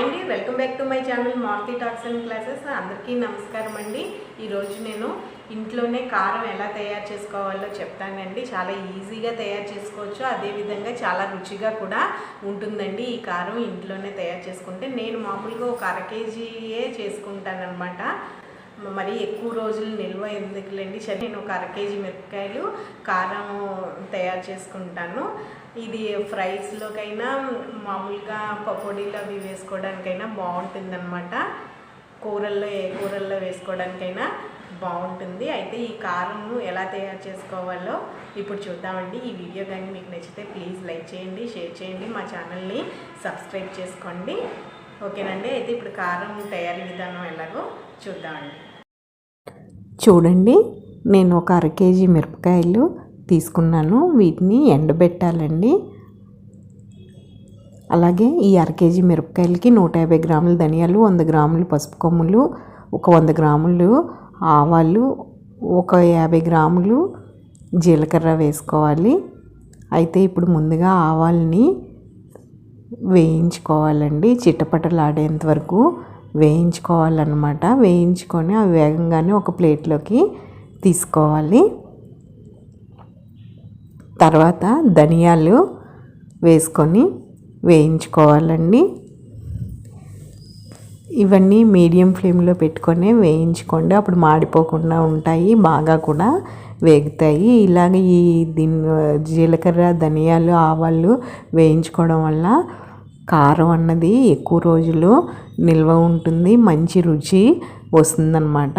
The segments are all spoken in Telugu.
హాయ్ అండి welcome back to my channel Marthi talks and classes. అందరికీ నమస్కారం అండి. ఈరోజు నేను ఇంట్లోనే కారం ఎలా తయారు చేసుకోవాలో చెప్తానండి. చాలా ఈజీగా తయారు చేసుకోవచ్చు. అదేవిధంగా చాలా రుచిగా కూడా ఉంటుందండి ఈ కారం ఇంట్లోనే తయారు చేసుకుంటే. నేను మామూలుగా ఒక అర కేజీయే చేసుకుంటానమాట మరి ఎక్కువ రోజులు నిల్వ ఎందుకులేండి? సరే నేను ఒక అర కేజీ మిరపకాయలు కారం తయారు చేసుకుంటాను. ఇది ఫ్రైస్లోకైనా మామూలుగా పకోడీలు అవి వేసుకోవడానికైనా బాగుంటుందన్నమాట. కూరల్లో ఏ కూరల్లో వేసుకోవడానికైనా బాగుంటుంది. అయితే ఈ కారం ఎలా తయారు చేసుకోవాలో ఇప్పుడు చూద్దామండి. ఈ వీడియో కానీ మీకు నచ్చితే ప్లీజ్ లైక్ చేయండి షేర్ చేయండి మా ఛానల్ని సబ్స్క్రైబ్ చేసుకోండి. ఓకేనండి. అయితే ఇప్పుడు కారం తయారీ విధానం ఎలాగో చూద్దామండి. చూడండి నేను ఒక అర కేజీ మిరపకాయలు తీసుకున్నాను. వీటిని ఎండబెట్టాలండి. అలాగే ఈ అర కేజీ మిరపకాయలకి నూట యాభై గ్రాముల ధనియాలు వంద గ్రాములు పసుపు కొమ్ములు ఒక వంద గ్రాములు ఆవాలు ఒక యాభై గ్రాములు జీలకర్ర వేసుకోవాలి. అయితే ఇప్పుడు ముందుగా ఆవాల్ని వేయించుకోవాలండి. చిట్టపట్టలాడేంత వరకు వేయించుకోవాలన్నమాట. వేయించుకొని అవి వేగంగానే ఒక ప్లేట్లోకి తీసుకోవాలి. తర్వాత ధనియాలు వేసుకొని వేయించుకోవాలండి. ఇవన్నీ మీడియం ఫ్లేమ్లో పెట్టుకొని వేయించుకోండి. అప్పుడు మాడిపోకుండా ఉంటాయి. బాగా కూడా వేగుతాయి. ఇలాగ ఈ దీని జీలకర్ర ధనియాలు ఆవాలు వేయించుకోవడం వల్ల కారం అన్నది ఎక్కువ రోజులు నిల్వ ఉంటుంది. మంచి రుచి వస్తుందన్నమాట.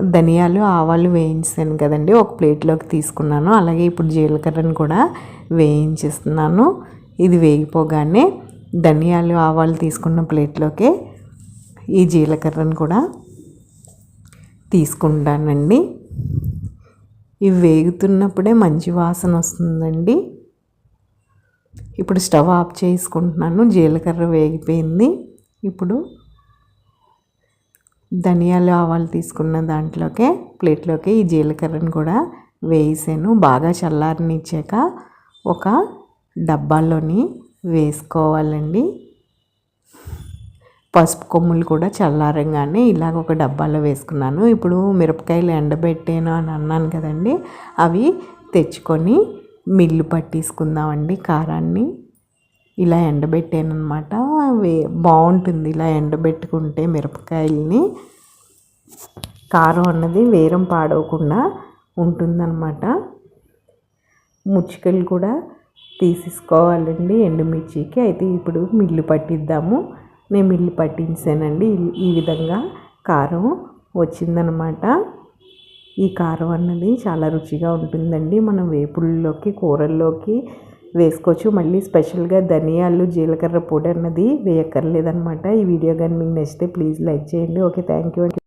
ధనియాలు ఆవాలు వేయించాను కదండి. ఒక ప్లేట్లోకి తీసుకున్నాను. అలాగే ఇప్పుడు జీలకర్రను కూడా వేయించేస్తున్నాను. ఇది వేగిపోగానే ధనియాలు ఆవాలు తీసుకున్న ప్లేట్లోకే ఈ జీలకర్రను కూడా తీసుకుంటానండి. ఇవి వేగుతున్నప్పుడే మంచి వాసన వస్తుందండి. ఇప్పుడు స్టవ్ ఆఫ్ చేసుకుంటున్నాను. జీలకర్ర వేగిపోయింది. ఇప్పుడు ధనియాలు ఆవాలు తీసుకున్న దాంట్లోకే ప్లేట్లోకి ఈ జీలకర్రను కూడా వేసాను బాగా చల్లారనిచ్చాక ఒక డబ్బాలోని వేసుకోవాలండి. పసుపు కొమ్ములు కూడా చల్లారంగానే ఇలాగ ఒక డబ్బాలో వేసుకున్నాను. ఇప్పుడు మిరపకాయలు ఎండబెట్టాను అని అన్నాను కదండి అవి తెచ్చుకొని మిల్లు పట్టేసుకుందామండి కారాన్ని. ఇలా ఎండబెట్టాను అనమాట వే బాగుంటుంది ఇలా ఎండబెట్టుకుంటే మిరపకాయల్ని. కారం అన్నది వేరం పాడవకుండా ఉంటుందన్నమాట. ముచ్చికలు కూడా తీసేసుకోవాలండి ఎండుమిర్చికి. అయితే ఇప్పుడు మిల్లు పట్టిద్దాము. నేను ఇల్లు పట్టించానండి. ఈ విధంగా కారం వచ్చిందనమాట. ఈ కారం అన్నది చాలా రుచిగా ఉంటుందండి. మనం వేపుల్లోకి కూరల్లోకి వేసుకోవచ్చు. మళ్ళీ స్పెషల్గా ధనియాలు జీలకర్ర పొడి అన్నది వేయక్కర్లేదనమాట. ఈ వీడియో కానీ మీకు నచ్చితే ప్లీజ్ లైక్ చేయండి. Okay thank you